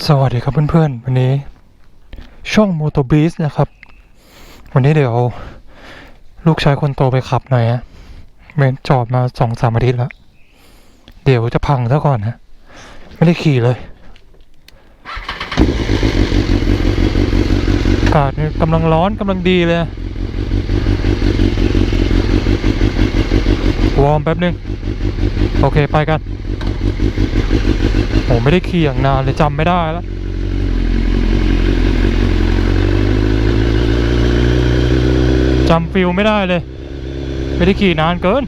สวัสดีครับเพื่อนๆ วันนี้ช่อง m o t o b e a s นะครับ วันนี้เดี๋ยวลูกชายคนโตไปขับหน่อยฮะเมนจอดมาสองสามอาทิตย์แล้ว เดี๋ยวจะพังซะก่อนนะไม่ได้ขี่เลยอากาศเนี่ยกำลังร้อนกำลังดีเลยวอร์มแป๊บนึง โอเคไปกัน ผมไม่ได้ขี่อย่างนานเลยจำไม่ได้แล้วจำฟิลไม่ได้เลย ไม่ได้ขี่นานเกิน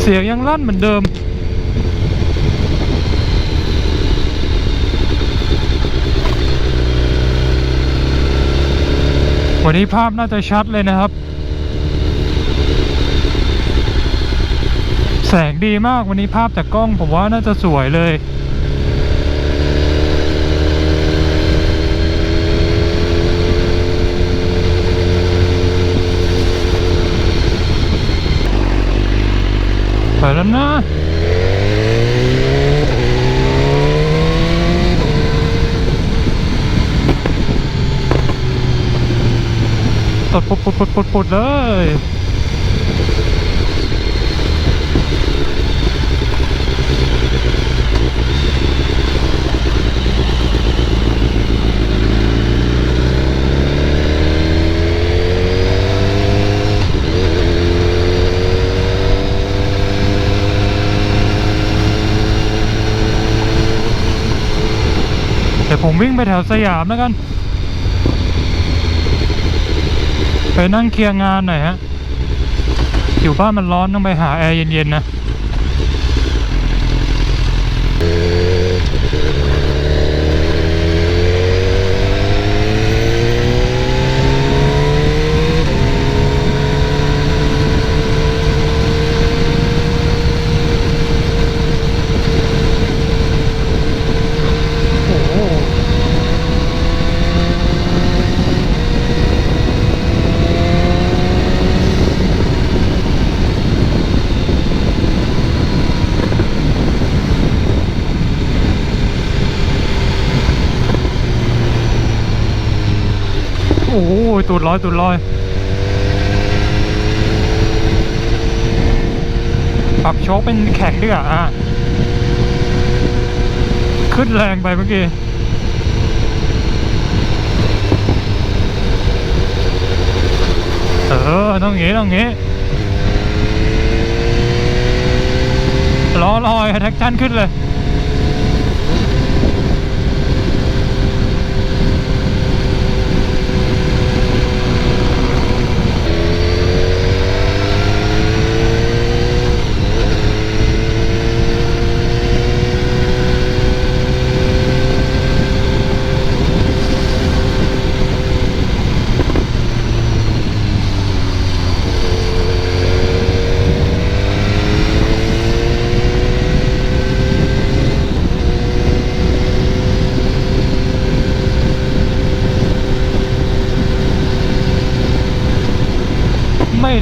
เสียงยังลั่นเหมือนเดิม วันนี้ภาพน่าจะชัดเลยนะครับ แสงดีมากวันนี้ภาพจากกล้องผมว่าน่าจะสวยเลย ไปแล้วนะ ตด ปุดปุดปุดปุดเลยเดี๋ยวผมวิ่งไปแถวสยามแล้วกัน ไปนั่งเคลียร์งานหน่อยฮะ อยู่บ้านมันร้อนต้องไปหาแอร์เย็นๆนะ โอ้โห โอ้โห ตูดลอยตูดลอยปรับโชคเป็นแข็งดีกว่าอะขึ้นแรงไปเมื่อกี้เออต้องงี้ต้องงี้ล้อลอยแท็กชั่นขึ้นเลย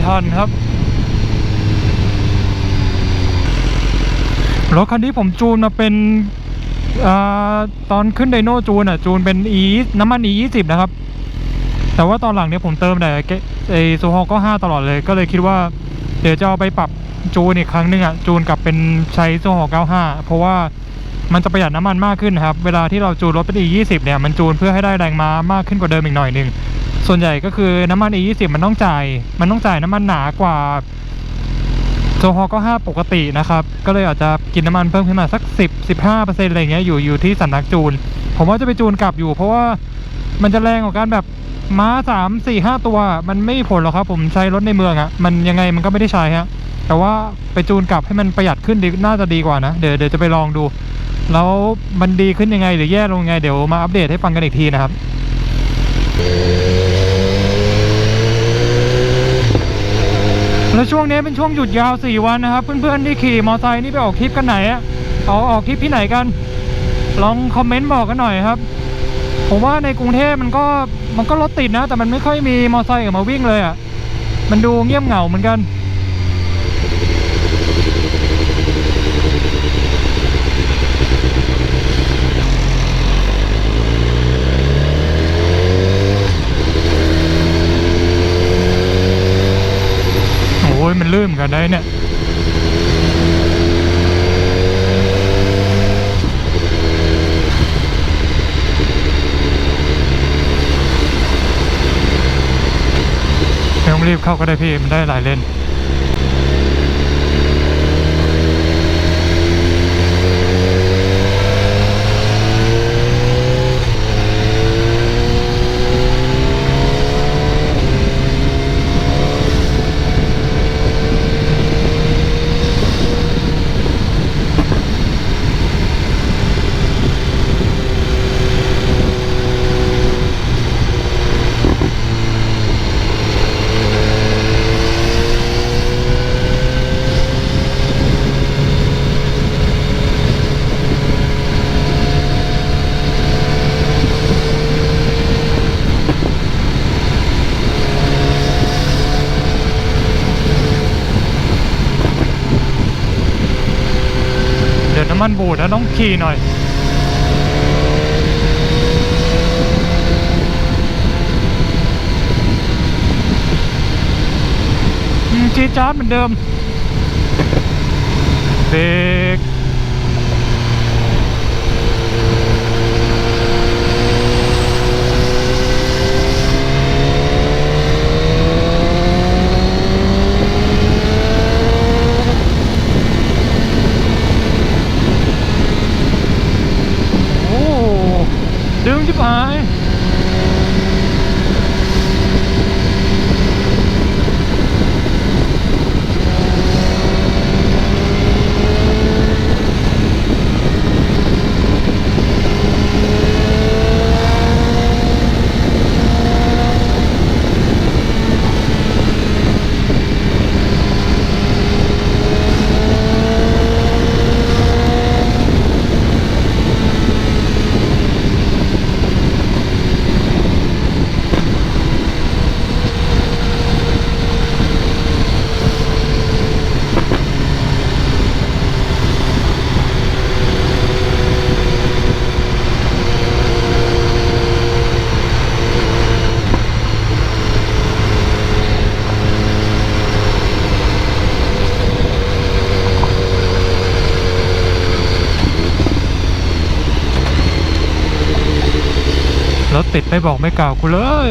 ทันครับ รถคันนี้ผมจูนมาเป็นอตอนขึ้นไดโนจูนอะ จูนเป็น e น้ำมัน e 2 0นะครับ แต่ว่าตอนหลังเนี่ยผมเติมแต่ไอโซฮอก็5ตลอดเลย ก็เลยคิดว่า เดี๋ยวจะเอาไปปรับจูนอีกครั้งหนึงอะ จูนกลับเป็นใช้โซฮอ95เพราะว่ามันจะประหยัดน้ำมันมากขึ้นครับ เวลาที่เราจูนรถเป็น e 2 0 เนี่ย มันจูนเพื่อให้ได้แรงม้ามากขึ้นกว่าเดิมอีกหน่อยหนึง ส่วนใหญ่ก็คือน้ำมัน e 2 0 มันต้องจ่าย มันต้องจ่ายน้ำมันหนากว่าโซฮอก็5ปกตินะครับ ก็เลยอาจจะกินน้ำมันเพิ่มขึ้นมาสัก 10 15เปอร์เซ็นต์อะไรเงี้ยอยู่อยู่ที่สำนักจูน ผมว่าจะไปจูนกลับอยู่ เพราะว่ามันจะแรงกว่าการแบบม้า 3 4 5 ตัว มันไม่ผลหรอกครับ ผมใช้รถในเมืองอะมันยังไงมันก็ไม่ได้ใช้ฮะแต่ว่าไปจูนกลับให้มันประหยัดขึ้นดีน่าจะดีกว่านะ เดี๋ยวเดี๋ยวจะไปลองดู แล้วมันดีขึ้นยังไงหรือแย่ลงยังไง เดี๋ยวมาอัปเดตให้ฟังกันอีกทีนะครับ แล้วช่วงนี้เป็นช่วงหยุดยาว 4 วันนะครับ เพื่อนๆที่ขี่มอเตอร์ไซค์นี่ไปออกทริปกันไหนอะเอาออกทริปที่ไหนกัน ลองคอมเมนต์บอกกันหน่อยครับ ผมว่าในกรุงเทพมันก็มันก็รถติดนะ แต่มันไม่ค่อยมีมอเตอร์ไซค์ออกมาวิ่งเลยอะมันดูเงียบเหงาเหมือนกัน โอ้ยมันลื่นเหมือนกัน ได้เนี่ยไม่ต้องรีบเข้าก็ได้พี่มันได้หลายเลนำมันบูดนะต้องขี่หน่อยจีจ้าเหมือนเดิมเดรก โอ้ ดึงจิบหาย รถติดไม่บอกไม่กล่าวกูเลย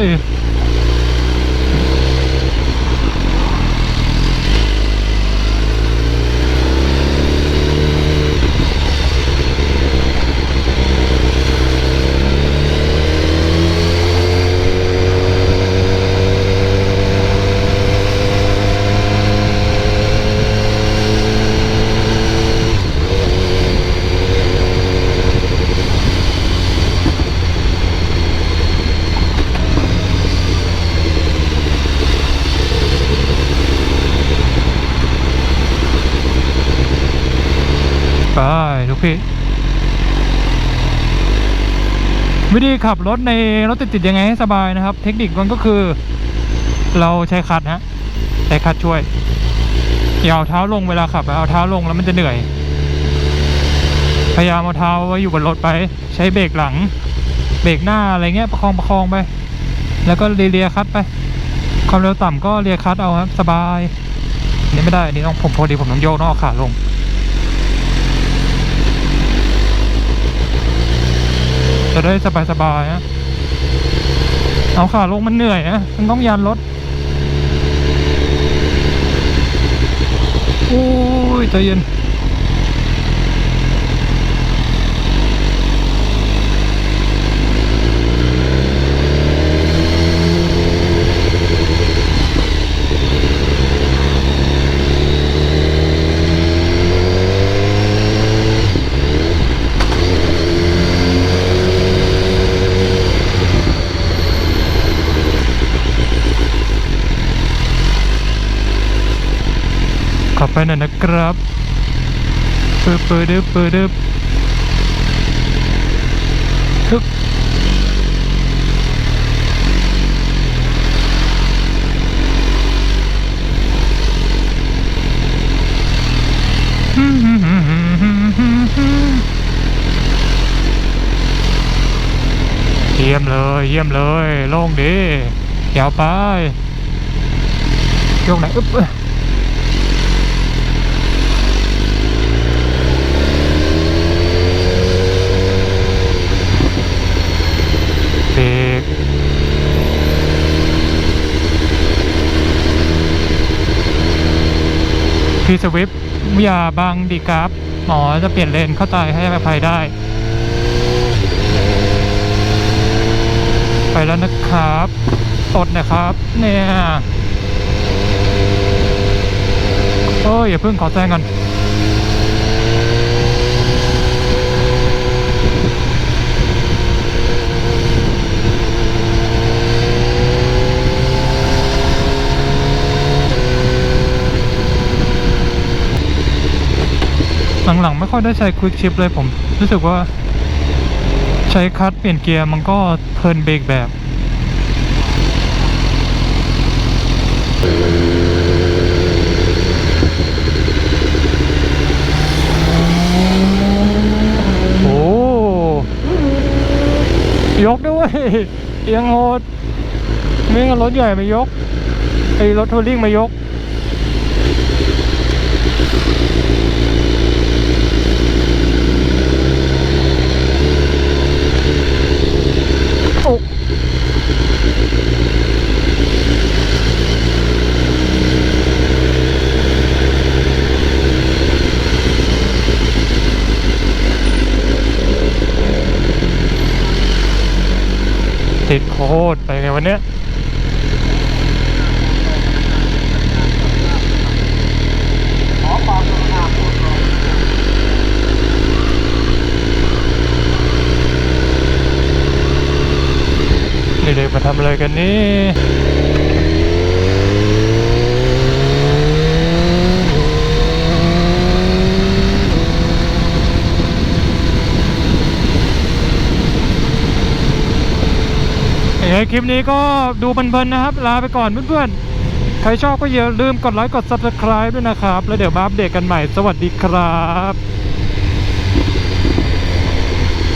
ไปลูกพี่ วิธีขับรถในรถติดๆยังไงให้สบายนะครับ เทคนิคมันก็คือ เราใช้คัดฮะใช้คัดช่วยอย่าเอาเท้าลงเวลาขับเอาเท้าลงแล้วมันจะเหนื่อย พยายามเอาเท้าไว้อยู่บนรถไป ใช้เบรกหลัง เบรกหน้าอะไรเงี้ยประคองประคองไป แล้วก็เลียคัดไป ความเร็วต่ำก็เลียคัดเอาครับสบายนี่ไม่ได้นนี้ต้องผมพอดีผมต้องโยกต้องเอาขาลง จะได้สบายๆฮะเอาขาลงมันเหนื่อยนะมันต้องยันรถโอ้ยใจเย็น หน่อยนะครับเปิดเปิดดึบเปิดดึบทึกเยี่ยมเลยเยี่ยมเลยโล่งดียาวไปโยกไหนอึ๊บ พี่สวิฟอย่าบังดีครับ หมอจะเปลี่ยนเลนเข้าใจให้อภัยได้ ไปแล้วนะครับอดนะครับ เนี่ยโอ้ยอย่าเพิ่งขอแซงกัน หลังๆ ไม่ค่อยได้ใช้ควิกชิปเลยผม รู้สึกว่า ใช้คลัตช์เปลี่ยนเกียร์มันก็เพลินเบรกแบบโอ้ยกด้วยเอียงโหดไม่งั้นรถใหญ่ไม่ยกไอ้รถทัวริงไม่ยก ติดโคตรไปไงวันเนี้ยเด็กๆมาทำอะไรกันนี่ยังไง คลิปนี้ก็ดูเพลินๆนะครับ ลาไปก่อนเพื่อนๆ ใครชอบก็อย่าลืมกดไลค์กด subscribe ด้วยนะครับ แล้วเดี๋ยวมาอัปเดตกันใหม่ สวัสดีครับ